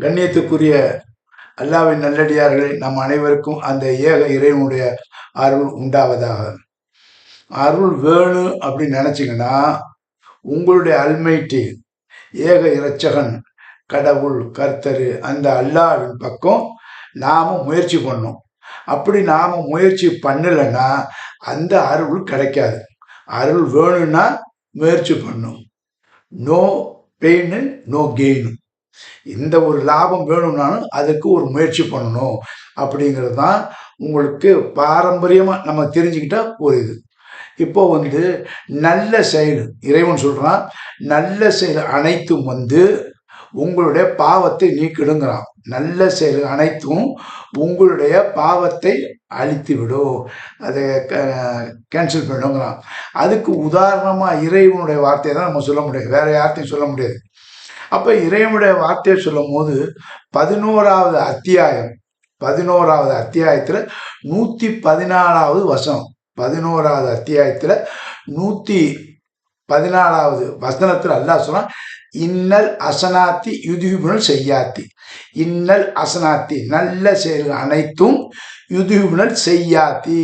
கண்ணியத்துக்குரிய அல்லாவின் நல்லடியார்களை நம் அனைவருக்கும் அந்த ஏக இறைவனுடைய அருள் உண்டாவதாக. அருள் வேணும் அப்படின்னு நினச்சிங்கன்னா உங்களுடைய அல்மைட்டி ஏக இறைச்சகன் கடவுள் கர்த்தரு அந்த அல்லாவின் பக்கம் நாம முயற்சி பண்ணோம் அப்படி நாம முயற்சி பண்ணலைன்னா அந்த அருள் கிடைக்காது. அருள் வேணும்னா முயற்சி பண்ணும். நோ பெயின் நோ கெயின் இந்த ஒரு லாபம் வேணும்னாலும் அதுக்கு ஒரு முயற்சி பண்ணணும். அப்படிங்கிறது தான் உங்களுக்கு பாரம்பரியமாக நம்ம தெரிஞ்சுக்கிட்டால் ஒரு இது இப்போ வந்து நல்ல செயல் இறைவன் சொல்கிறான் நல்ல செயல் அனைத்தும் வந்து உங்களுடைய பாவத்தை நீக்கிடுங்கிறான். நல்ல செயல் அனைத்தும் உங்களுடைய பாவத்தை அழித்து விடும் அதை கேன்சல் பண்ணிடுங்கிறான் அதுக்கு உதாரணமாக இறைவனுடைய வார்த்தையை தான் நம்ம சொல்ல முடியாது. வேற யார்த்தையும் சொல்ல முடியாது. அப்போ இறைவனுடைய வார்த்தையை சொல்லும் போது பதினோராவது அத்தியாயம் பதினோராவது அத்தியாயத்தில் நூற்றி பதினாலாவது வசனம். பதினோராவது அத்தியாயத்தில் நூற்றி பதினாலாவது வசனத்தில் அல்லா சொன்னால் இன்னல் அசனாத்தி யுதிபுணல் செய்யாத்தி. இன்னல் அசனாத்தி நல்ல செயல்கள் அனைத்தும் யுதிபுணல் செய்யாத்தி.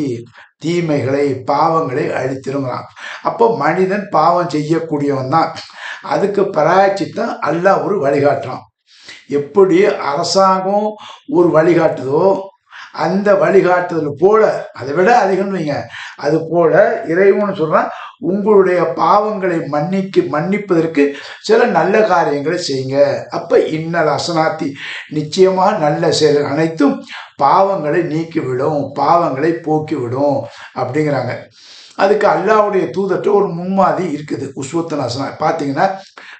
தீமைகளை பாவங்களை அழித்திருங்கிறான் அப்போ மனிதன் பாவம் செய்யக்கூடியவன் தான். அதுக்கு தான் அல்லாஹ் ஒரு வழிகாட்டுறான். எப்படி அரசாங்கம் ஒரு வழிகாட்டுதோ அந்த வழிகாட்டுதல் போல அதை விட அதிகம்னு வைங்க. அது போல இறைவன் சொல்றான் உங்களுடைய பாவங்களை மன்னிக்கு மன்னிப்பதற்கு சில நல்ல காரியங்களை செய்யுங்க. அப்ப இன்னல் அசனாத்தி நிச்சயமா நல்ல செயல் அனைத்தும் பாவங்களை நீக்கிவிடும் பாவங்களை போக்கிவிடும் அப்படிங்கிறாங்க. அதுக்கு அல்லாவுடைய தூதர்கிட்ட ஒரு முன்மாதிரி இருக்குது. உஸ்வத்தன் அசனா பார்த்தீங்கன்னா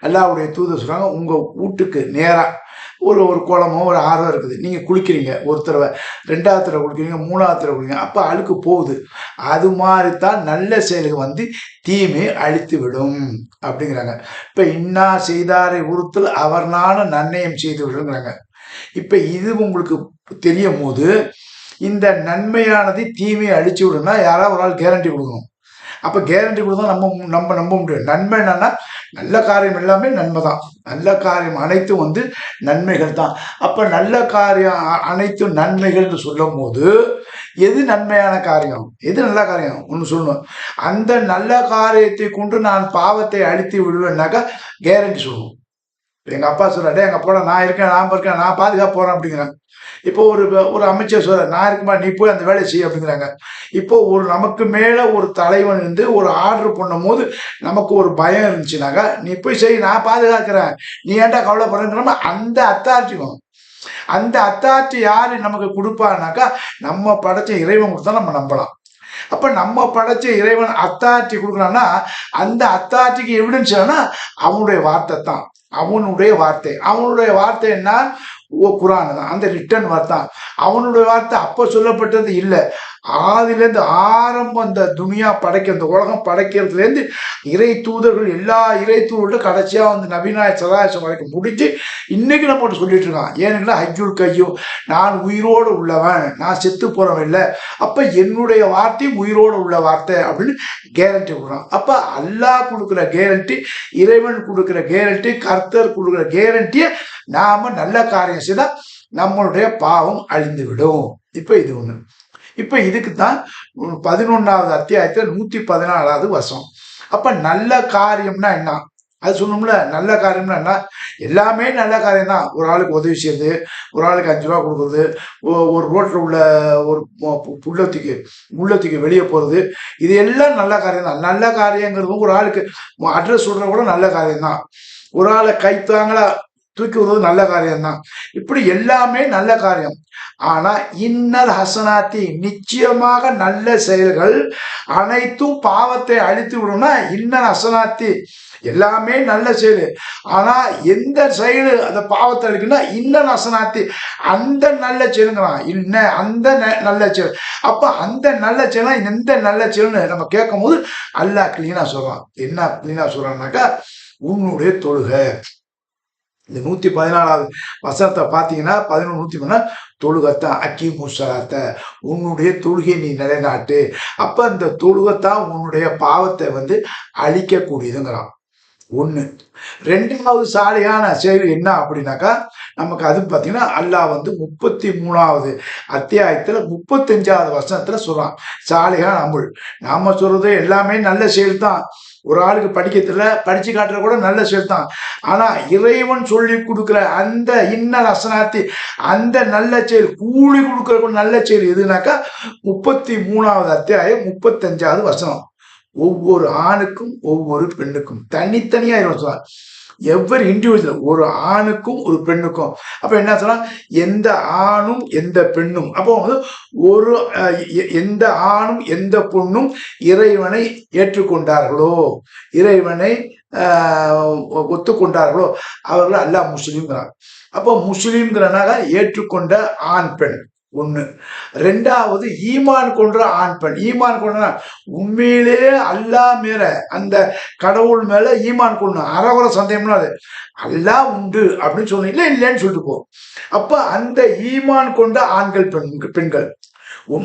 அல்லாவுடைய தூதர் சொல்கிறாங்க உங்கள் வீட்டுக்கு நேராக ஒரு ஒரு குளமோ ஒரு ஆறோ இருக்குது. நீங்கள் குளிக்கிறீங்க ஒரு தடவை. ரெண்டாவது தடவை குளிக்கிறீங்க மூணாவது தடவை குளிக்கிறீங்க. அப்போ அழுக்கு போகுது. அது மாதிரி தான் நல்ல செயலுக்கு வந்து தீமை அழித்து விடும் அப்படிங்கிறாங்க. இப்போ இன்னா செய்தாரை உறுத்தல் அவர்னான நன்னயம் செய்து விடுங்கிறாங்க இப்போ இது உங்களுக்கு தெரியும் போது இந்த நன்மையானது தீமையை அழிச்சு விடுனா யாராவது ஒரு ஆள் கேரண்டி கொடுக்கணும். அப்போ கேரண்டி கொடுத்தா நம்ம நம்ம நம்ப முடியாது. நன்மை என்னன்னா நல்ல காரியம் எல்லாமே நன்மை தான். நல்ல காரியம் அனைத்தும் வந்து நன்மைகள் தான். அப்போ நல்ல காரியம் அனைத்தும் நன்மைகள்னு சொல்லும் போது எது நன்மையான காரியம்? எது நல்ல காரியம்? ஒன்று சொல்லணும். அந்த நல்ல காரியத்தை கொண்டு நான் பாவத்தை அழித்து விடுவேன்னாக்கா கேரண்டி சொல்லுவோம். எங்கள் அப்பா சொல்கிறாடே எங்கள் அப்பா நான் இருக்கேன் நான் இருக்கேன் நான் பாதுகாப்பு போகிறேன் அப்படிங்கிறேன் இப்போ ஒரு ஒரு அமைச்சர் சொல்ற நான் இருக்குமா நீ போய் அந்த வேலையை செய்ய அப்படிங்கிறாங்க. இப்போ ஒரு நமக்கு மேலே ஒரு தலைவன் இருந்து ஒரு ஆர்டர் பண்ணும் போது நமக்கு ஒரு பயம் இருந்துச்சுனாக்கா நீ போய் செய் நான் பாதுகாக்கிறேன். நீ ஏன்டா கவலைப்படுறேங்கிற அந்த அத்தாரிட்டி அந்த அத்தாரிட்டி யாரு நமக்கு கொடுப்பானாக்கா நம்ம படைச்ச இறைவன் கொடுத்தா நம்ம நம்பலாம். அப்ப நம்ம படைச்ச இறைவன் அத்தாரிட்டி கொடுக்குறான்னா அந்த அத்தாரிட்டிக்கு எவிடன்ஸ் அவனுடைய வார்த்தை தான். அவனுடைய வார்த்தை. அவனுடைய வார்த்தை என்ன ஓ குரான் தான். அந்த ரிட்டன் வார்த்தை அவனுடைய வார்த்தை அப்போ சொல்லப்பட்டது இல்லை. ஆதிலேருந்து ஆரம்பம் அந்த துனியா படைக்க அந்த உலகம் படைக்கிறதுலேருந்து இறை தூதர்கள் எல்லா இறை தூதர்களும் கடைசியாக வந்து நவீனாய சதாசம் வரைக்கும் முடிச்சு இன்னைக்கு நம்ம சொல்லிட்டு இருக்கான். ஏன்னா ஹஜ்ஜுல் கையோ நான் உயிரோடு உள்ளவன் நான் செத்து போறவன் இல்லை. அப்போ என்னுடைய வார்த்தையும் உயிரோடு உள்ள வார்த்தை அப்படின்னு கேரண்டி கொடுக்குறான். அப்போ அல்லாஹ் கொடுக்குற கேரண்டி இறைவன் கொடுக்குற கேரண்டி கர்த்தர் கொடுக்குற கேரண்டியை நாம நல்ல காரியம் செய்தால் நம்மளுடைய பாவம் அழிந்து விடும் இப்போ இது ஒன்று இப்போ இதுக்கு தான் பதினொன்றாவது அத்தியாயத்தில் நூற்றி பதினாலாவது வருஷம் அப்போ நல்ல காரியம்னா என்ன? அது சொல்லணும்ல நல்ல காரியம்னா என்ன? எல்லாமே நல்ல காரியம் தான் ஒரு ஆளுக்கு உதவி செய்யுது ஒரு ஆளுக்கு அஞ்சு ரூபா கொடுக்குறது ஒரு ரோட்டில் உள்ள ஒரு புள்ளத்துக்கு உள்ளத்துக்கு வெளியே போகிறது இது எல்லாம் நல்ல காரியம் தான். நல்ல காரியங்கிறது ஒரு ஆளுக்கு அட்ரஸ் சொல்கிற கூட நல்ல காரியம் தான். ஒரு ஆளை கைத்தாங்களா தூக்கி நல்ல காரியம்தான். இப்படி எல்லாமே நல்ல காரியம். ஆனா இன்னல் ஹசனாத்தி நிச்சயமாக நல்ல செயல்கள் அனைத்தும் பாவத்தை அழித்து விடும்னா இன்னல் ஹசனாத்தி எல்லாமே நல்ல செயல். ஆனா எந்த செயல் அந்த பாவத்தை அழிக்குன்னா இன்ன நசனாத்தி அந்த நல்ல செயலுங்கிறான். இன்ன அந்த நல்ல செயல். அப்ப அந்த நல்ல செயல் எந்த நல்ல செயல்னு நம்ம கேட்கும் போது அல்லா கிளீனா சொல்றான். என்ன கிளீனா சொல்றான்னாக்கா உன்னுடைய தொழுகை. இந்த நூற்றி பதினாலாவது வசனத்தை பார்த்தீங்கன்னா பதினொன்று நூற்றி பதினாலு தொழுகத்தான் அக்கி முசலாத்த உன்னுடைய தொழுகை நீ நிலைநாட்டு. அப்போ இந்த தொழுகத்தான் உன்னுடைய பாவத்தை வந்து அழிக்கக்கூடியதுங்கிறான். ஒன்று ரெண்டாவது சாலையான செயல் என்ன அப்படின்னாக்கா நமக்கு அது பார்த்தீங்கன்னா அல்லாஹ் வந்து முப்பத்தி மூணாவது அத்தியாயத்தில் முப்பத்தஞ்சாவது வசனத்தில் சொல்கிறான் சாலையான அமுல். நாம் சொல்கிறது எல்லாமே நல்ல செயல் தான் ஒரு ஆளுக்கு படிக்க தெரியல படிச்சு காட்டுற கூட நல்ல செயல் தான். ஆனா இறைவன் சொல்லி கொடுக்குற அந்த இன்னல் அசனாத்தி அந்த நல்ல செயல் கூலி கொடுக்குற நல்ல செயல் எதுனாக்கா முப்பத்தி மூணாவது அத்தியாயம் முப்பத்தஞ்சாவது வசனம். ஒவ்வொரு ஆணுக்கும் ஒவ்வொரு பெண்ணுக்கும் தனித்தனியா சொல்றாங்க எவ்வரி இண்டிவிஜுவல் ஒரு ஆணுக்கும் ஒரு பெண்ணுக்கும். அப்போ என்ன சொன்னா எந்த ஆணும் எந்த பெண்ணும்? அப்போ வந்து ஒரு எந்த ஆணும் எந்த பொண்ணும் இறைவனை ஏற்றுக்கொண்டார்களோ? இறைவனை ஒத்துக்கொண்டார்களோ? அவர்கள் அல்லா முஸ்லீம்ங்கிறாங்க அப்போ முஸ்லீம்ங்கிறனாக ஏற்றுக்கொண்ட ஆண் பெண். ஒன்று ரெண்டாவது ஈமான் கொன்ற ஆண் பெண். ஈமான் கொண்டா உண்மையிலே அல்லாஹ் மேல அந்த கடவுள் மேல ஈமான் கொண்டு அறகுற சந்தேகம்னா அது அல்லா உண்டு அப்படின்னு சொன்னீங்க இல்லை இல்லைன்னு சொல்லிட்டு போ. அப்ப அந்த ஈமான் கொண்ட ஆண்கள் பெண் பெண்கள்.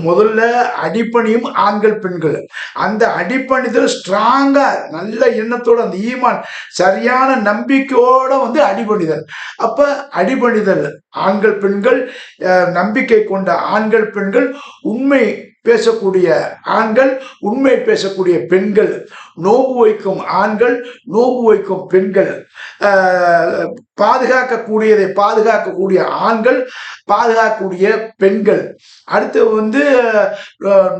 முதல்ல அடிப்பணியும் ஆண்கள் பெண்கள். அந்த அடிப்பணிதல் ஸ்ட்ராங்கா நல்ல எண்ணத்தோட அந்த ஈமான் சரியான நம்பிக்கையோட வந்து அடிபணிதல். அப்ப அடிபணிதல் ஆண்கள் பெண்கள் நம்பிக்கை கொண்ட ஆண்கள் பெண்கள் உண்மை பேசக்கூடிய ஆண்கள் உண்மை பேசக்கூடிய பெண்கள். நோம்பு வைக்கும் ஆண்கள் நோம்பு வைக்கும் பெண்கள். பாதுகாக்கக்கூடியதை பாதுகாக்கக்கூடிய ஆண்கள் பாதுகாக்கக்கூடிய பெண்கள். அடுத்து வந்து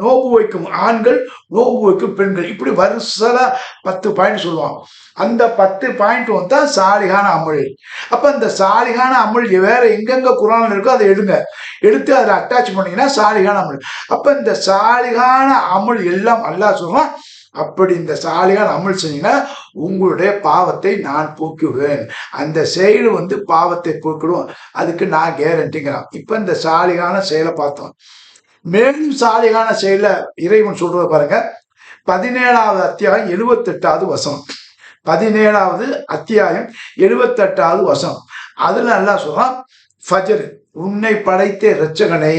நோம்பு வைக்கும் ஆண்கள் நோம்பு வைக்கும் பெண்கள். இப்படி வருஷல பத்து பாயிண்ட் சொல்லுவாங்க. அந்த பத்து பாயிண்ட் வந்து தான் சாலிகான அமல் அப்போ இந்த சாலிகான அமுல் வேற எங்கெங்க குரான் இருக்கோ அதை எடுங்க. எடுத்து அதை அட்டாச் பண்ணீங்கன்னா சாலிகான அமல் அப்போ இந்த சாலிகான அமல் எல்லாம் அல்லா சொல்லுவோம் அப்படி இந்த சாலிகான அமல் செஞ்சீங்கன்னா உங்களுடைய பாவத்தை நான் போக்குவேன். அந்த செயல் வந்து பாவத்தை போக்கிடும். அதுக்கு நான் கேரண்டிங்கிறான் இப்போ இந்த சாலிகான செயலை பார்த்தோம். மேலும் சாலிகான செயலை இறைவன் சொல்றது பாருங்க. பதினேழாவது அத்தியாயம் எழுபத்தெட்டாவது வசனம். பதினேழாவது அத்தியாயம் எழுபத்தெட்டாவது வசனம். அதுல நல்லா சொல்றான் ஃபஜர் உன்னை படைத்த இரட்சகனை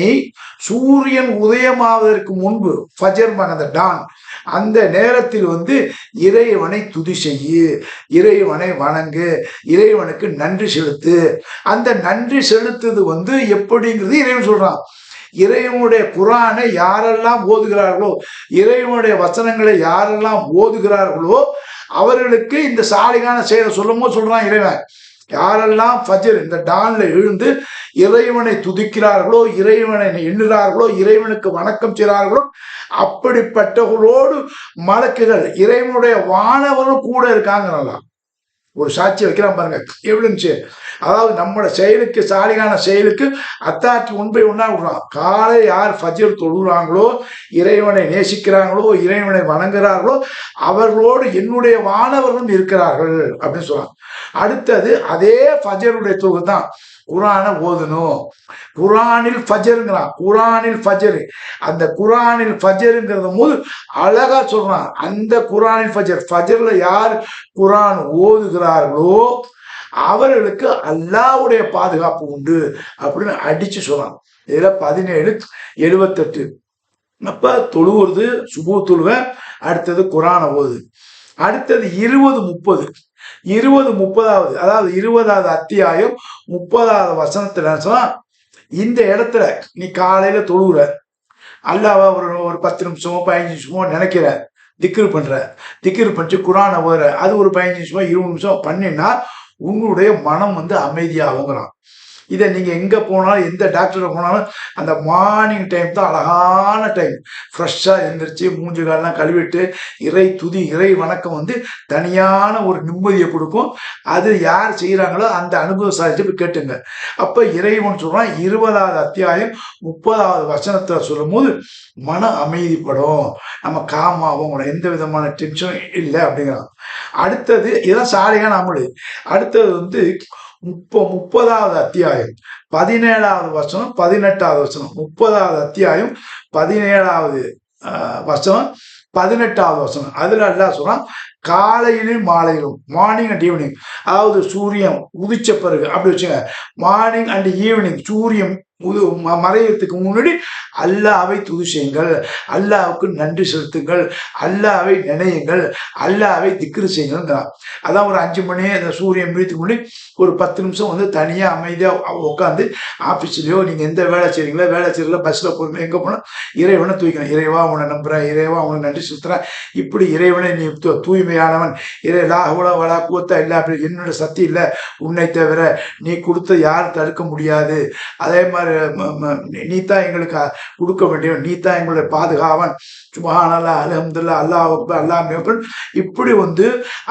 சூரியன் உதயமாவதற்கு முன்பு ஃபஜர் மகந்த டான் அந்த நேரத்தில் வந்து இறைவனை துதி செய்யு இறைவனை வணங்கு இறைவனுக்கு நன்றி செலுத்து. அந்த நன்றி செலுத்துது வந்து எப்படிங்கிறது இறைவன் சொல்றான். இறைவனுடைய குரானை யாரெல்லாம் ஓதுகிறார்களோ இறைவனுடைய வசனங்களை யாரெல்லாம் ஓதுகிறார்களோ அவர்களுக்கு இந்த சாலிகான செயலை சொல்லும்போது சொல்றான் இறைவன் யாரெல்லாம் ஃபஜர் இந்த டான்ல எழுந்து இறைவனை துதிக்கிறார்களோ இறைவனை எண்ணுகிறார்களோ இறைவனுக்கு வணக்கம் செய்கிறார்களோ அப்படிப்பட்டவர்களோடு மலக்குகள் இறைவனுடைய வானவரும் கூட இருக்காங்க நல்லா ஒரு சாட்சி வைக்கிறான் பாருங்க. எப்படி அதாவது நம்மளோட செயலுக்கு சாலிகான செயலுக்கு அத்தாட்சி உண்பை ஒன்றா விடுறான். காலை யார் ஃபஜர் தொழுகிறாங்களோ இறைவனை நேசிக்கிறாங்களோ இறைவனை வணங்குறார்களோ அவர்களோடு என்னுடைய மாணவர்களும் இருக்கிறார்கள் அப்படின்னு சொல்றான். அடுத்தது அதே ஃபஜருடைய தொகு தான் குரானை ஓதணும். குரானில் ஃபஜருங்கிறான் குரானில் ஃபஜரு. அந்த குரானில் ஃபஜருங்கிறத போது அழகா சொல்றான். அந்த குரானில் ஃபஜர் ஃபஜர்ல யார் குரான் ஓதுகிறார்களோ அவர்களுக்கு அல்லாவுடைய பாதுகாப்பு உண்டு அப்படின்னு அடிச்சு சொல்றான். இதுல பதினேழு எழுபத்தெட்டு அப்ப தொழுவுறது சுபு தொழுவேன் அடுத்தது குரானை ஓது. அடுத்தது இருபது முப்பது. இருபது முப்பதாவது அதாவது இருபதாவது அத்தியாயம் முப்பதாவது வசனத்துல சொன்னா இந்த இடத்துல நீ காலையில தொழுகிற அல்லாவ ஒரு ஒரு பத்து நிமிஷமோ பதினஞ்சு நிமிஷமோ நினைக்கிற திக்ரு பண்ற. திக்ரு பண்ணிட்டு குரானை ஓதுற. அது ஒரு பதினஞ்சு நிமிஷமோ இருபது நிமிஷம் பண்ணினா உங்களுடைய மனம் வந்து அமைதியாகுங்கிறான். இதை நீங்கள் எங்கே போனாலும் எந்த டாக்டரை போனாலும் அந்த மார்னிங் டைம் தான் அழகான டைம் ஃப்ரெஷ்ஷாக எழுந்திரிச்சு மூஞ்சி காலெல்லாம் கழுவிட்டு இறை துதி இறை வணக்கம் வந்து தனியான ஒரு நிம்மதியை கொடுக்கும். அது யார் செய்கிறாங்களோ அந்த அனுபவசாலிட்டு போய் கேட்டுங்க. அப்போ இறைவன் சொல்கிறான் இருபதாவது அத்தியாயம் முப்பதாவது வசனத்தை சொல்லும் போது மன அமைதிப்படும். நம்ம காமாவும் எந்த விதமான டென்ஷனும் இல்லை அப்படிங்கிறான். அடுத்தது இதெல்லாம் சாலையான அமல் அடுத்தது வந்து முப்ப முப்பதாவது அத்தியாயம். பதினேழாவது வசனம் பதினெட்டாவது வசனம். முப்பதாவது அத்தியாயம் பதினேழாவது வசனம் பதினெட்டாவது வசனம். அதுல எல்லாம் சொல்றான் காலையிலும் மாலையிலும் மார்னிங் அண்ட் ஈவினிங் அதாவது சூரியன் உதிச்ச பிறகு அப்படி வச்சுங்க மார்னிங் அண்ட் ஈவினிங் சூரியன் முது ம- முன்னாடி அல்லாவை துதி செய்யுங்கள். அல்லாவுக்கு நன்றி செலுத்துங்கள். அல்லாவை நினையுங்கள். அல்லாவை திக்ரு செய்யுங்கள் அதான் ஒரு அஞ்சு மணி அந்த சூரியன் மீறதுக்கு முன்னாடி ஒரு பத்து நிமிஷம் வந்து தனியாக அமைதியாக உட்காந்து ஆஃபீஸ்லேயோ நீங்கள் எந்த வேலை செய்றீங்களோ வேலை செய்யறீங்களோ பஸ்ஸில் போகிறீங்களோ எங்கே போனால் இறைவனை தூக்கணும் இறைவா உன்னை நம்புகிறேன் இறைவா உன்னை நன்றி செலுத்துகிறேன் இப்படி இறைவனை நீ தூ- தூய்மையானவன். இறை லாகுல வளா கூத்த இல்லை அப்படி என்னோட சக்தி இல்லை. உன்னை தவிர நீ கொடுத்த யாரும் தடுக்க முடியாது. அதே மாதிரி நீ தான் எங்களுக்கு கொடுக்க வேண்டியவன். நீ தான் எங்களுடைய பாதுகாவன் சுபஹானல்லா அலமதுல்லா அல்லாஹ் அக்பர் அல்லாஹ் மேற்கொள். இப்படி வந்து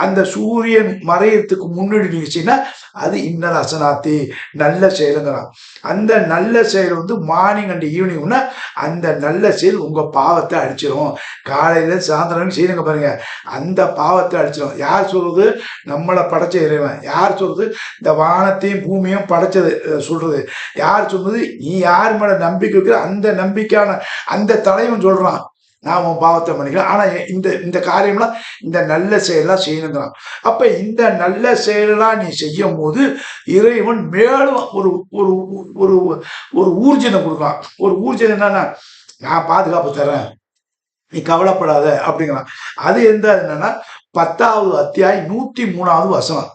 அந்த சூரியன் மறையறதுக்கு முன்னாடி நிகழ்ச்சின்னா அது இன்னல் அசனாத்தி நல்ல செயலுங்கிறான். அந்த நல்ல செயல் வந்து மார்னிங் அண்ட் ஈவினிங்னா அந்த நல்ல செயல் உங்க பாவத்தை அடிச்சிடும் காலையில சாயந்தரம் செய்யுங்க பாருங்க அந்த பாவத்தை அடிச்சிடும் யார் சொல்றது? நம்மளை படைச்ச இறைவன். யார் சொல்றது? இந்த வானத்தையும் பூமியும் படைச்சது சொல்றது. யார் சொன்னது நீ யார் மேல நம்பிக்கை வைக்கிற அந்த நம்பிக்கையான அந்த தலைவன் சொல்றான். நான் உன் பாவத்தை மன்னிக்கிறேன். ஆனா இந்த இந்த காரியம்லாம் இந்த நல்ல செயலாம் செய்யணுங்கிறான். அப்ப இந்த நல்ல செயலெல்லாம் நீ செய்யும் போது இறைவன் மேலும் ஒரு ஒரு ஒரு ஒரு ஊர்ஜனை கொடுக்கலாம். ஒரு ஊர்ஜனை என்னன்னா நான் பாதுகாப்பு தரேன் நீ கவலைப்படாத அப்படிங்கிறான். அது எந்த என்னன்னா பத்தாவது அத்தியாயம் நூத்தி மூணாவது வசனம்.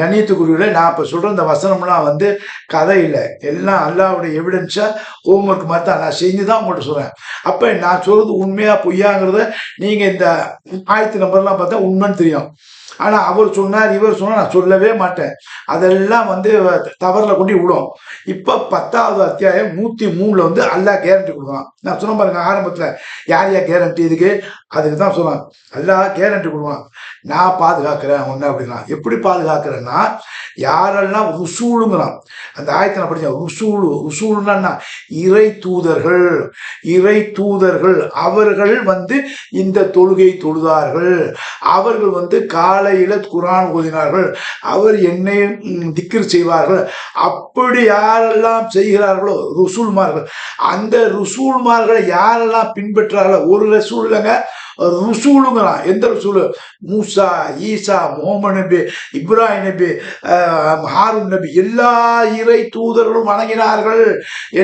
கண்ணியத்துக்குரியவர்களே நான் இப்போ சொல்கிற இந்த வசனம்லாம் வந்து கதை இல்லை. எல்லாம் அல்லாவுடைய எவிடன்ஸாக ஹோம்ஒர்க் மாதிரி தான் நான் செஞ்சு தான் உங்கள்கிட்ட சொல்கிறேன் அப்போ நான் சொல்கிறது உண்மையாக பொய்யாங்கிறத நீங்கள் இந்த ஆயிரத்தி நம்பர்லாம் பார்த்தா உண்மைன்னு தெரியும். ஆனால் அவர் சொன்னார் இவர் சொன்னால் நான் சொல்லவே மாட்டேன். அதெல்லாம் வந்து தவறில் கொண்டு விடும். இப்போ பத்தாவது அத்தியாயம் நூற்றி மூணுல வந்து அல்லாஹ் கேரண்டி கொடுக்கலாம் நான் சொன்ன பாருங்க ஆரம்பத்தில் யார் யார் கேரண்டி இதுக்கு அதுக்கு தான் சொல்லுவாங்க அல்லாஹ் கேரண்டி கொடுவான் நான் பாதுகாக்கிறேன் ஒன்று அப்படின்னா. எப்படி பாதுகாக்கிறேன்னா யாரெல்லாம் ருசூலுங்கிறான் அந்த ஆயத்தை நான் படிச்சேன் ருசூலு ருசூலுன்னா இறை தூதர்கள் இறை தூதர்கள் அவர்கள் வந்து இந்த தொழுகை தொழுதார்கள் அவர்கள் வந்து காலையில் குரான் ஓதினார்கள் அவர் என்னை ம், செய்வார்கள். அப்படி யாரெல்லாம் செய்கிறார்களோ ருசூல்மார்கள் அந்த ருசூல்மார்களை யாரெல்லாம் பின்பற்றார்களோ ஒரு ரசூல் இல்லைங்க ருசூலுங்கிறான் எந்த ரசூலு? மூச ஈசா முகமது நபி இப்ராஹிம் நபி ஹாரூன் நபி எல்லா இறை தூதர்களும் வணங்கினார்கள்.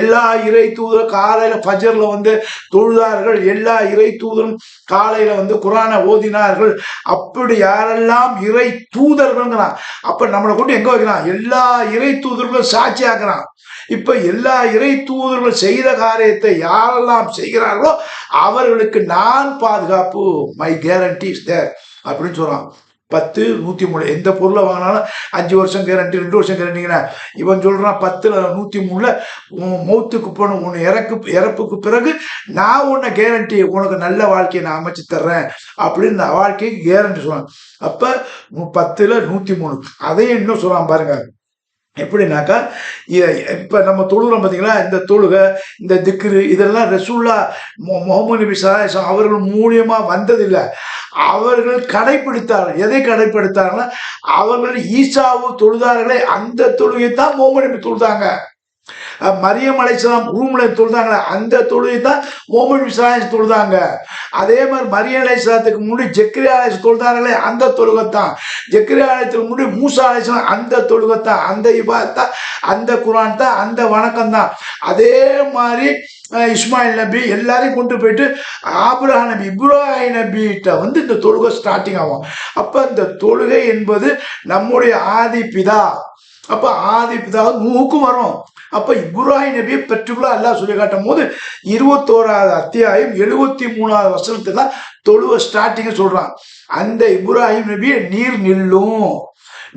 எல்லா இறை தூதர் காலையில பஜர்ல வந்து தொழுதார்கள். எல்லா இறை தூதரும் காலையில வந்து குரானை ஓதினார்கள். அப்படி யாரெல்லாம் இறை தூதர்கள்ங்கிறான் அப்ப நம்மளை கொண்டு எங்க வைக்கிறான்? எல்லா இறை தூதர்களும் சாட்சியாக்குறான் இப்ப எல்லா இறை தூதர்கள் செய்த காரியத்தை யாரெல்லாம் செய்கிறார்களோ அவர்களுக்கு நான் பாதுகாப்பு மை கேரண்டி இஸ் தேர் அப்படின்னு சொல்றான். பத்து நூத்தி மூணு எந்த பொருளை வாங்கினாலும் அஞ்சு வருஷம் கேரண்டி ரெண்டு வருஷம் கேரண்டிங்கன்னா இவன் சொல்றான் பத்துல நூத்தி மூணுல உன் மௌத்துக்கு போன உன் இறக்கு இறப்புக்கு பிறகு நான் உன்னை கேரண்டி உனக்கு நல்ல வாழ்க்கையை நான் அமைச்சு தர்றேன் அப்படின்னு நான் வாழ்க்கைக்கு கேரண்டி சொல்றான். அப்ப பத்தில் பத்துல நூத்தி மூணு. அதையும் இன்னும் சொல்றான் பாருங்க. எப்படின்னாக்கா இப்போ நம்ம தொழுகிறோம் பார்த்தீங்களா இந்த தொழுகை இந்த திக்ரு இதெல்லாம் ரசூல்லா மொ முகமது நபி சலாஹம் அவர்கள் மூலியமாக வந்ததில்லை. அவர்கள் கடைபிடித்தார்கள் எதை கடைப்பிடித்தாங்கன்னா அவர்கள் ஈசாவு தொழுதார்களே அந்த தொழுகை தான் முகமது நபி தொழுதாங்க. மரியம் அலைசலாம் ரூம்ல தொழுதாங்களே அந்த தொழுகை தான் ஓமன் விசாரணை தொழுதாங்க. அதே மாதிரி மரியம் அலைசலாத்துக்கு முன்னாடி ஜெக்ரியா அலைஸ் தொழுதாங்களே அந்த தொழுகை தான் ஜெக்ரியா அலைத்துக்கு முன்னாடி மூசா அலைசலாம் அந்த தொழுகை தான் அந்த இபாத்தான் அந்த குரான் தான் அந்த வணக்கம் தான் அதே மாதிரி இஸ்மாயில் நபி எல்லாரையும் கொண்டு போயிட்டு ஆபிரஹாம் நபி இப்ராஹிம் நபிகிட்ட வந்து இந்த தொழுகை ஸ்டார்டிங் ஆகும். அப்போ இந்த தொழுகை என்பது நம்முடைய ஆதி பிதா. அப்போ ஆதி பிதா நூக்கும் வரும். அப்போ இப்ராஹிம் நபியை பெற்றுக்குள்ள அல்லாஹ் சொல்லி காட்டும் போது இருபத்தோராவது அத்தியாயம் எழுபத்தி மூணாவது வசனத்துல தான் தொழுவ ஸ்டார்டிங்க சொல்றான். அந்த இப்ராஹிம் நபியை நீர் நில்லும்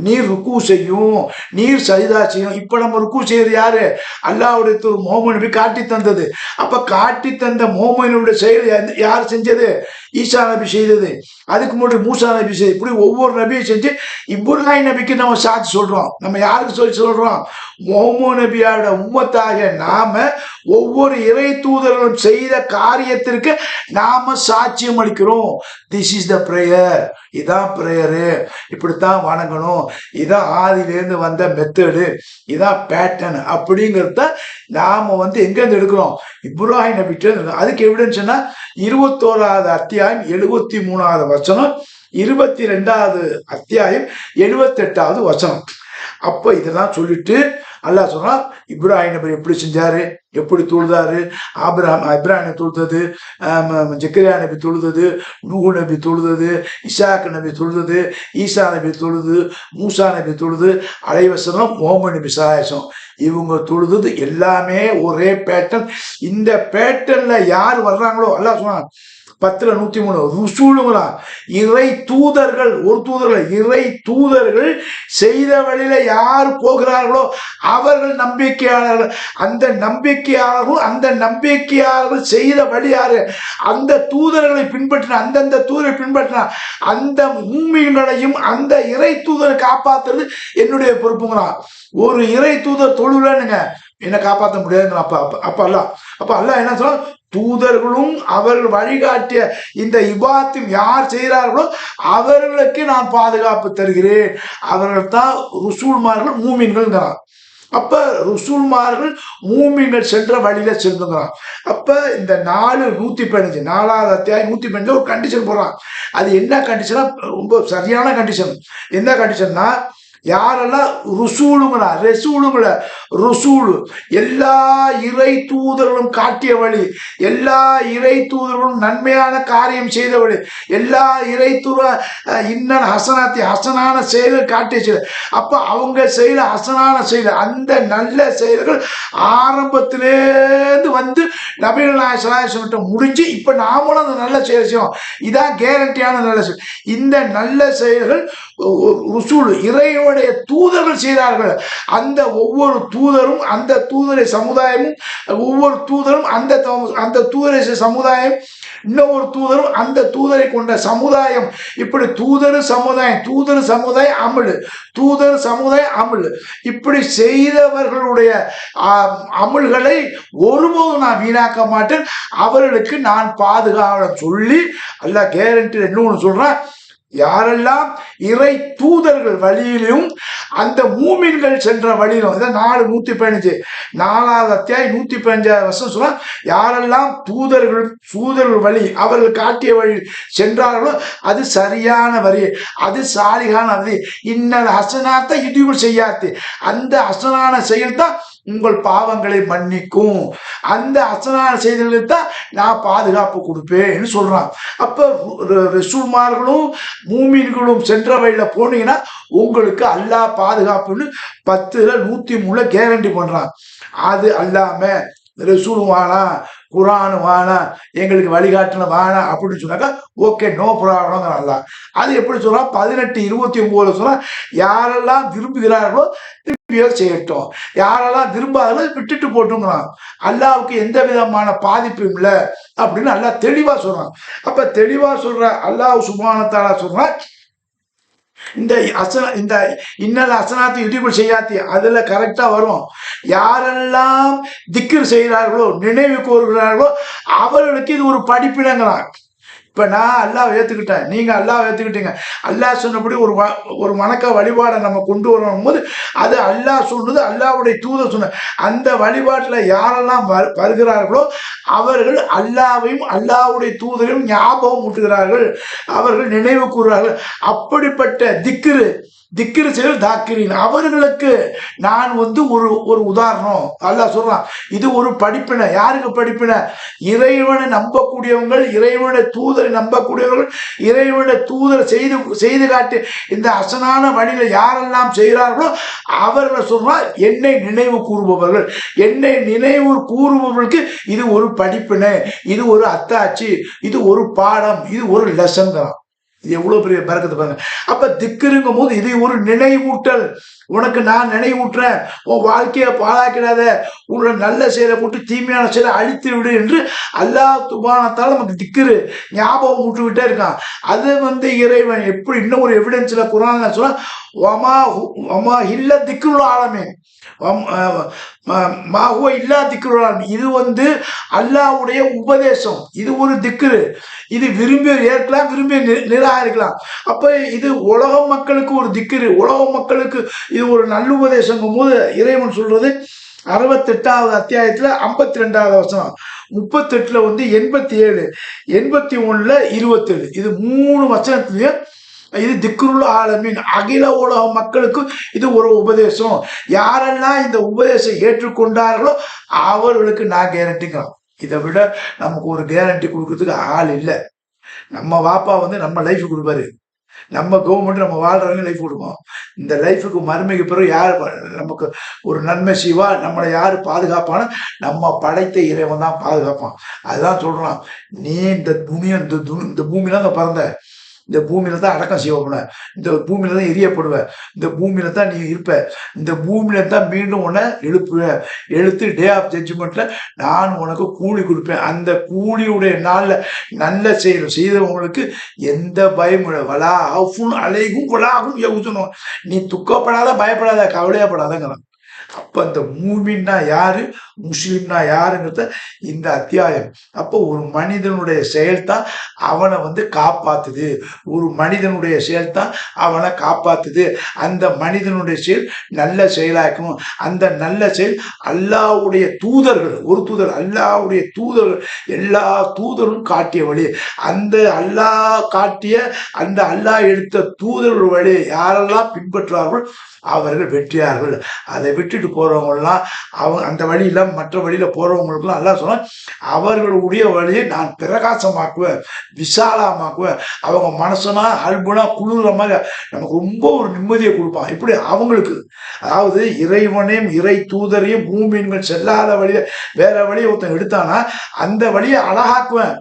நீர் ருக்கு செய்யும் நீர் சரிதா செய்யும். இப்ப நம்ம ருக்கு செய்யறது யாரு? அல்லாவுடைய தூ முகமது நபி காட்டி தந்தது அப்ப காட்டி தந்த முகமது செயல் யார் செஞ்சது? ஈசா நபி செய்தது. அதுக்கு முன்னாடி மூசா நபி செய்தது. இப்படி ஒவ்வொரு நபியும் செஞ்சு இப்ராஹிம் நபிக்கு நம்ம சாட்சி சொல்றோம். நம்ம யாருக்கு சொல்லி சொல்றோம்? முகமது நபியோட உம்மத்தாக நாம ஒவ்வொரு இறை தூதர்களும் செய்த காரியத்திற்கு நாம சாட்சியம் அளிக்கிறோம். திஸ் இஸ் த ப்ரேயர் இதான் ப்ரேயரு இப்படித்தான் வணங்கணும். இதான் ஆதியிலேருந்து வந்த மெத்தடு இதான் பேட்டர்ன் அப்படிங்கிறத நாம வந்து எங்கேருந்து எடுக்கிறோம்? இப்ராஹிம் நபிட்டு அதுக்கு எவிடன்ஸ்னா இருபத்தோராவது அத்தியாயம் எழுபத்தி மூணாவது வசனம் இருபத்தி ரெண்டாவது அத்தியாயம் எழுபத்தெட்டாவது வசனம். அப்போ இதெல்லாம் சொல்லிட்டு அல்லாஹ் சொன்னா இப்ராஹிம் நபர் எப்படி செஞ்சாரு? எப்படி தொழுதாரு? ஆப்ரஹாம் இப்ராஹிம் நபி தொழுதது ஜக்கரியா நபி தொழுதது நூ நபி தொழுதது இசாக் நபி தொழுதது ஈசா நபி தொழுது மூசா நபி தொழுது அலைவசனம் முகமது நபி சாயசம் இவங்க தொழுது எல்லாமே ஒரே பேட்டர்ன் இந்த பேட்டர்ன்ல யார் வர்றாங்களோ அல்லா சொன்னான் பத்துல நூத்தி மூணு ருசூலுங்களா இறை தூதர்கள் ஒரு தூதர்கள் இறை தூதர்கள் செய்த வழியில யார் போகிறார்களோ அவர்கள் நம்பிக்கையாளர்கள். அந்த நம்பிக்கையாளர்கள் அந்த நம்பிக்கையாளர்கள் செய்த வழி யாரு? அந்த தூதர்களை பின்பற்றின அந்தந்த தூதரை பின்பற்றின அந்த மூமியங்களையும் அந்த இறை தூதரை காப்பாத்துறது என்னுடைய பொறுப்புங்களா? ஒரு இறை தூதர் தொழுலனுங்க என்ன காப்பாற்ற முடியாதுங்களா? அப்ப அப்ப அப்ப அல்ல அப்ப அல்ல என்ன சொல்ல தூதர்களும் அவர்கள் வழிகாட்டிய இந்த இபாத்தும் யார் செய்கிறார்களோ அவர்களுக்கு நான் பாதுகாப்பு தருகிறேன். அவர்கள் தான் ருசூல்மார்கள் மூமின்கள்ங்கிறான். அப்ப ருசூல்மார்கள் மூமின்கள் சென்ற வழியில செல்லுங்கிறான். அப்ப இந்த நாலு நூத்தி பதினஞ்சு நாலாவது அத்தியாயம் நூத்தி பதினஞ்சு ஒரு கண்டிஷன் போடுறான். அது என்ன கண்டிஷனா ரொம்ப சரியான கண்டிஷன் என்ன கண்டிஷன்னா யாரெல்லாம் ருசூலுங்களா ரெசூலுங்கள ருசூலு எல்லா இறை தூதர்களும் காட்டிய வழி எல்லா இறை தூதர்களும் நன்மையான காரியம் செய்த வழி எல்லா இறை தூர இன்னன் ஹசனாத்தி ஹசனான செயல்கள் காட்டிய செயல். அப்போ அவங்க செய்த ஹசனான செயல் அந்த நல்ல செயல்கள் ஆரம்பத்திலேருந்து வந்து நபிகள் நாயக முடிஞ்சு இப்போ நாமளும் அந்த நல்ல செயல் செய்வோம். இதான் கேரண்டியான நல்ல செயல். இந்த நல்ல செயல்கள் ருசூல் இறைவனுடைய தூதர்கள் செய்தார்கள். அந்த ஒவ்வொரு தூதரும் அந்த தூதரை சமுதாயமும் ஒவ்வொரு தூதரும் அந்த அந்த தூதரை சமுதாயம் இன்னொரு தூதரும் அந்த தூதரை கொண்ட சமுதாயம். இப்படி தூதர் சமுதாயம் தூதர் சமுதாயம் அமிழ் தூதர் சமுதாயம் அமிழ் இப்படி செய்தவர்களுடைய அமிழ்களை ஒருபோதும் நான் வீணாக்க மாட்டேன். அவர்களுக்கு நான் பாதுகாவலன் சொல்லி அல்ல கேரண்டி இன்னொன்று சொல்றேன். யாரெல்லாம் இறை தூதர்கள் வழியிலும் அந்த மூமின்கள் சென்ற வழியிலும் இதான் நாலு நூத்தி பதினஞ்சு நாலாவது அத்தியாய் நூத்தி பதினஞ்சாவது வருஷம் சொன்னா யாரெல்லாம் தூதர்கள் தூதர்கள் வழி அவர்கள் காட்டிய வழி சென்றார்களோ அது சரியான வரி அது சாலிகான வரி. இன்னல் ஹசனாத்த இடிவு செய்யாது. அந்த ஹசனான செயல் தான் உங்கள் பாவங்களை மன்னிக்கும். அந்த அசனான செய்திகளுக்கு தான் நான் பாதுகாப்பு கொடுப்பேன்னு சொல்றான். அப்ப ர- மூமீன்களும் சென்ற வழியில போனீங்கன்னா உங்களுக்கு அல்லாஹ் பாதுகாப்புன்னு பத்துல நூத்தி மூணுல கேரண்டி பண்றான். அது அல்லாம ரசூல் வானா குரான் வானா எங்களுக்கு வழிகாட்டின வானா அப்படின்னு சொன்னாக்கா ஓகே நோ ப்ராப்ளம் நல்லா அது எப்படி சொல்றான் பதினெட்டு இருபத்தி ஒன்பதுல சொல்றான் யாரெல்லாம் விரும்புகிறார்களோ திருப்பியோ செய்யட்டும். யாரெல்லாம் விரும்பாதோ விட்டுட்டு போட்டுங்களாம் அல்லாவுக்கு எந்த விதமான பாதிப்பும் இல்லை அப்படின்னு அல்லாஹ் தெளிவா சொல்றான். அப்ப தெளிவா சொல்ற அல்லாஹ் சுபானத்தாலா சொல்றான் இந்த அசன இந்த இன்னல் அசனாத்தி இடிக்குள் செய்யாத்தி அதுல கரெக்டா வரும். யாரெல்லாம் திக்கிர் செய்கிறார்களோ நினைவு கூறுகிறார்களோ அவர்களுக்கு இது ஒரு படிப்பிடங்கிறான் இப்ப நான் அல்லாஹ் ஏத்துக்கிட்டேன். நீங்க அல்லாஹ் ஏத்துக்கிட்டீங்க. அல்லாஹ் சொன்னபடி ஒரு ஒரு வணக்க வழிபாடை நம்ம கொண்டு வரணும் போது அது அல்லாஹ் சொன்னது அல்லாவுடைய தூத சொன்ன அந்த வழிபாட்டுல யாரெல்லாம் வருகிறார்களோ அவர்கள் அல்லாவையும் அல்லாவுடைய தூதரையும் ஞாபகம் ஊட்டுகிறார்கள். அவர்கள் நினைவு கூறுகிறார்கள். அப்படிப்பட்ட திக்ரு திக்கிற செயல் தாக்கிரின் அவர்களுக்கு நான் வந்து ஒரு ஒரு உதாரணம். அல்ல சொல்றான் இது ஒரு படிப்பினை. யாருக்கு படிப்பினை? இறைவனை நம்பக்கூடியவங்கள் இறைவனுடைய தூதரை நம்பக்கூடியவர்கள் இறைவனுடைய தூதர் செய்து செய்து காட்டி இந்த அசனான வழியில யாரெல்லாம் செய்கிறார்களோ அவர்களை சொல்றான் என்னை நினைவு கூறுபவர்கள். என்னை நினைவு கூறுபவர்களுக்கு இது ஒரு படிப்பினை இது ஒரு அத்தாட்சி இது ஒரு பாடம் இது ஒரு லெசன் தான் இது எவ்வளவு பெரிய பறக்கத்து பாருங்க. அப்ப திக்கிருங்கும் போது இது ஒரு நினைவூட்டல். உனக்கு நான் நினைவூட்டுறேன் உன் வாழ்க்கையை பாழாக்கிடாத உன்னோட நல்ல செயலை போட்டு தீமையான செயலை அழித்து விடு என்று அல்லாஹ் துபானத்தால் நமக்கு திக்குரு ஞாபகம் விட்டுக்கிட்டே இருக்கான். அது வந்து இறைவன் எப்படி இன்னும் ஒரு எவிடன்ஸில் குரான் சொன்னா ஒமா ஹு- ஒமா இல்ல திக்குள்ள ஆழமே மாகுவ இல்லா திக்குள்ள இது வந்து அல்லாவுடைய உபதேசம். இது ஒரு திக்குரு இது விரும்பி ஏற்கலாம் விரும்பி நி- நிராகரிக்கலாம். அப்ப இது உலக மக்களுக்கு ஒரு திக்குரு உலக மக்களுக்கு இது ஒரு நல்லுபதேசங்கும் போது இறைவன் சொல்றது அறுபத்தெட்டாவது அத்தியாயத்தில் ஐம்பத்தி ரெண்டாவது வசனம். முப்பத்தெட்டில் வந்து எண்பத்தி ஏழு எண்பத்தி ஒன்றில் இருபத்தேழு. இது மூணு வசனத்துலேயும் இது திக்ருல் ஆலமின் அகில உலக மக்களுக்கு இது ஒரு உபதேசம். யாரெல்லாம் இந்த உபதேசம் ஏற்றுக்கொண்டார்களோ அவர்களுக்கு நான் கேரண்டிங்கிறோம் இதை விட நமக்கு ஒரு கேரண்டி கொடுக்கறதுக்கு ஆள் இல்லை. நம்ம வாப்பா வந்து நம்ம லைஃப் கொடுப்பாரு. நம்ம கவர்மெண்ட் நம்ம வாழ்றவங்க லைஃப் கொடுப்போம். இந்த லைஃபுக்கு மறுமைக்கு பிறகு யார் நமக்கு ஒரு நன்மை செய்வா நம்மளை யார் பாதுகாப்பான நம்ம படைத்த இறைவன் தான் பாதுகாப்பான். அதுதான் சொல்கிறான் நீ இந்த பூமியை இந்த இந்த பூமியில தான் பிறந்த. இந்த பூமியில தான் அடக்கம் செய்வப்பட இந்த பூமியில தான் எரியப்படுவ இந்த பூமியில தான் நீ இருப்ப. இந்த பூமியில தான் மீண்டும் உன்னை எழுப்புவ எழுத்து டே ஆஃப் ஜட்ஜ்மெண்ட்ல நான் உனக்கு கூலி கொடுப்பேன். அந்த கூலியுடைய நாளில் நல்ல செயல் செய்தவங்களுக்கு எந்த பயம் வலா அலைகும் வலாகும் யோசனும் நீ துக்கப்படாத பயப்படாத கவலையப்படாதங்கிறான் அப்ப அந்த மூமின்னா யாரு? முஸ்லீம்னா யாருங்கிறத இந்த அத்தியாயம். அப்போ ஒரு மனிதனுடைய செயல்தான் அவனை வந்து காப்பாத்துது. ஒரு மனிதனுடைய செயல்தான் அவனை காப்பாத்துது. அந்த மனிதனுடைய செயல் நல்ல செயலாக்கணும். அந்த நல்ல செயல் அல்லாவுடைய தூதர்கள் ஒரு தூதர் அல்லாவுடைய தூதர்கள் எல்லா தூதரும் காட்டிய வழி. அந்த அல்லாஹ் காட்டிய அந்த அல்லாஹ் எடுத்த தூதர்கள் வழி யாரெல்லாம் பின்பற்றார்கள் அவர்கள் வெற்றியார்கள். அதை விட்டுட்டு போறவங்கலாம் அவங்க அந்த வழியில மற்ற வழியில போகிறவங்களுக்குலாம் எல்லாம் சொன்னா அவர்களுடைய வழியை நான் பிரகாசமாக்குவேன் விசாலமாக்குவேன். அவங்க மனசுனா அல்புனா குளிர மாதிரி நமக்கு ரொம்ப ஒரு நிம்மதியை கொடுப்பான் இப்படி அவங்களுக்கு அதாவது இறைவனையும் இறை தூதரையும் பூமியின்கள் செல்லாத வழிய வேற வழியை ஒருத்தன் எடுத்தானா அந்த வழியை அழகாக்குவேன்.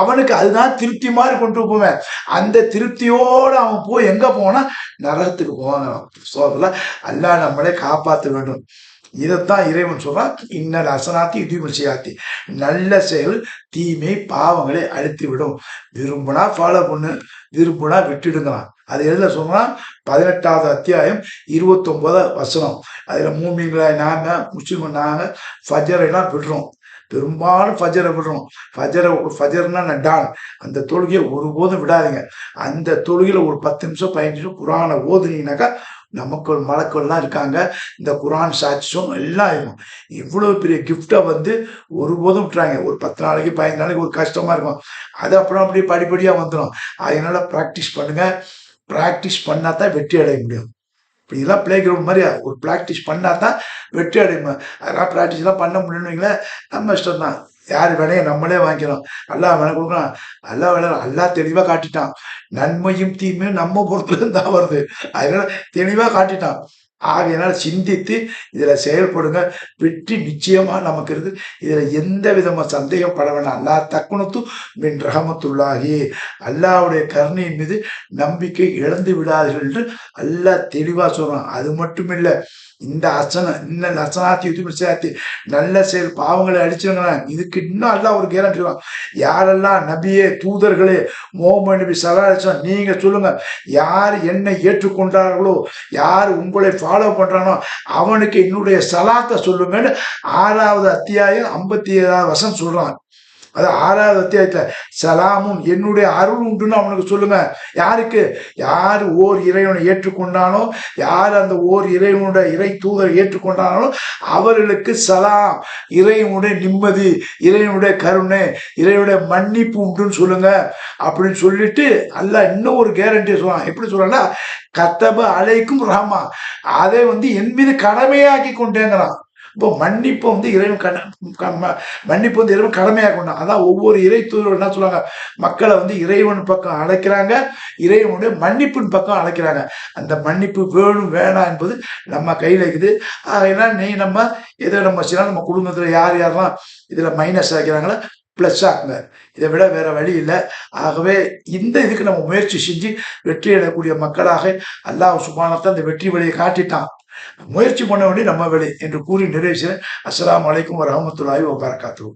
அவனுக்கு அதுதான் திருப்தி மாதிரி கொண்டு போவேன். அந்த திருப்தியோடு அவன் போய் எங்கே போனால் நரகத்துக்கு போவாங்க சொல்ல அல்லா நம்மளை காப்பாற்ற வேண்டும். இதைத்தான் இறைவன் சொல்றான் இன்னல் அசனாத்தி இடிமசியாத்தி நல்ல செயல் தீமை பாவங்களை அழித்து விடும் விரும்புனா ஃபாலோ பண்ணு விரும்புனா விட்டுடுங்களாம் அது எதுல சொன்னால் பதினெட்டாவது அத்தியாயம் இருபத்தி வசனம். அதுல மூமிங்களை நாங்க முஸ்லிம் நாங்க ஃபஜரெல்லாம் விடுறோம். பெரும்பாலும் ஃபஜரை விடுறோம். ஃபஜரை ஃபஜர்னா நடான். அந்த தொழுகையை ஒருபோதும் விடாதீங்க. அந்த தொழுகையில் ஒரு பத்து நிமிஷம் பதினஞ்சு நிமிஷம் குரானை ஓதுனீங்கனாக்கா நமக்கு மலக்கள்லாம் இருக்காங்க. இந்த குரான் சாட்சியம் எல்லாம் இருக்கும். இவ்வளோ பெரிய கிஃப்டை வந்து ஒருபோதும் விட்டுறாங்க. ஒரு பத்து நாளைக்கு பதினஞ்சு நாளைக்கு ஒரு கஷ்டமாக இருக்கும். அது அப்புறம் அப்படியே படிப்படியாக வந்துடும் அதனால ப்ராக்டிஸ் பண்ணுங்க. ப்ராக்டிஸ் பண்ணால் தான் வெற்றி அடைய முடியும். இப்படி இதெல்லாம் பிளே கிரவுண்ட் மாதிரி ஒரு ப்ராக்டிஸ் பண்ணால் தான் வெற்றி அடையும் அதெல்லாம் ப்ராக்டிஸ்லாம் பண்ண முடியும்னு நம்ம இஷ்டம் தான் யார் வேணையும் நம்மளே வாங்கிக்கிறோம். அல்லா வேணை கொடுக்கலாம் அல்லா வேலை அல்லா தெளிவாக காட்டிட்டான். நன்மையும் தீமையும் நம்ம பொறுத்துல தான் வருது. அதனால தெளிவாக காட்டிட்டான். ஆகையினால் சிந்தித்து இதில் செயல்படுங்க. வெற்றி நிச்சயமாக நமக்கு இருக்கு. இதில் எந்த விதமாக சந்தேகம் பட வேணாம் அல்லா தக்குணத்து மின் ரகமத்துள்ளாகி அல்லாவுடைய கருணையின் மீது நம்பிக்கை இழந்து விடாதீர்கள் என்று அல்லா தெளிவாக சொல்கிறான் அது மட்டும் இல்லை இந்த அசனம் இன்னும் அசனாத்தி யுத்தி நல்ல செயல் பாவங்களை அடிச்சிருங்களேன் இதுக்கு இன்னும் எல்லாம் ஒரு கேரண்டி யாரெல்லாம் நபியே தூதர்களே மோமன் நபி சலாசம் நீங்க சொல்லுங்க யார் என்னை ஏற்றுக்கொண்டார்களோ யார் உங்களை ஃபாலோ பண்றானோ அவனுக்கு என்னுடைய சலாத்தை சொல்லுங்கன்னு ஆறாவது அத்தியாயம் ஐம்பத்தி ஏழாவது வருஷம் சொல்றான். அது ஆறாவது அத்தியாயத்தில் சலாமும் என்னுடைய அருள் உண்டுன்னு அவனுக்கு சொல்லுங்க. யாருக்கு? யார் ஓர் இறைவனை ஏற்றுக்கொண்டானோ யார் அந்த ஓர் இறைவனுடைய இறை தூதரை ஏற்றுக்கொண்டானோ அவர்களுக்கு சலாம். இறைவனுடைய நிம்மதி இறைவனுடைய கருணை இறைவனுடைய மன்னிப்பு உண்டுன்னு சொல்லுங்க. அப்படின்னு சொல்லிட்டு அல்ல இன்னும் ஒரு கேரண்டி சொல்லுவான் எப்படி சொல்றான்னா கத்தப அலைக்கும் ராமா அதை வந்து என் மீது கடமையாக்கி கொண்டேங்கிறான். இப்போ மன்னிப்பு வந்து இறைவன் கட மன்னிப்பு வந்து இறைவன் கடமையாக கொண்டான். அதான் ஒவ்வொரு இறை தூதர் என்ன சொல்லுவாங்க? மக்களை வந்து இறைவன் பக்கம் அழைக்கிறாங்க இறைவனுடைய மன்னிப்பின் பக்கம் அழைக்கிறாங்க. அந்த மன்னிப்பு வேணும் வேணாம் என்பது நம்ம கையில் இருக்குது. ஆகையினா நீ நம்ம எதை நம்ம செய்யலாம்? நம்ம குடும்பத்தில் யார் யாரெல்லாம் இதில் மைனஸ் ஆகிறாங்களோ ப்ளஸ் ஆகுங்க இதை விட வேற வழி இல்லை. ஆகவே இந்த இதுக்கு நம்ம முயற்சி செஞ்சு வெற்றி அடையக்கூடிய மக்களாக அல்லாஹ் சுபானத்தை அந்த வெற்றி வழியை காட்டிட்டான். முயற்சி பண்ண வேண்டிய நம்ம வேலை என்று கூறி நிறைவு செய்ய அஸ்லாம் வலைக்கும் வரமத்துல்லாஹி வபரகாத்து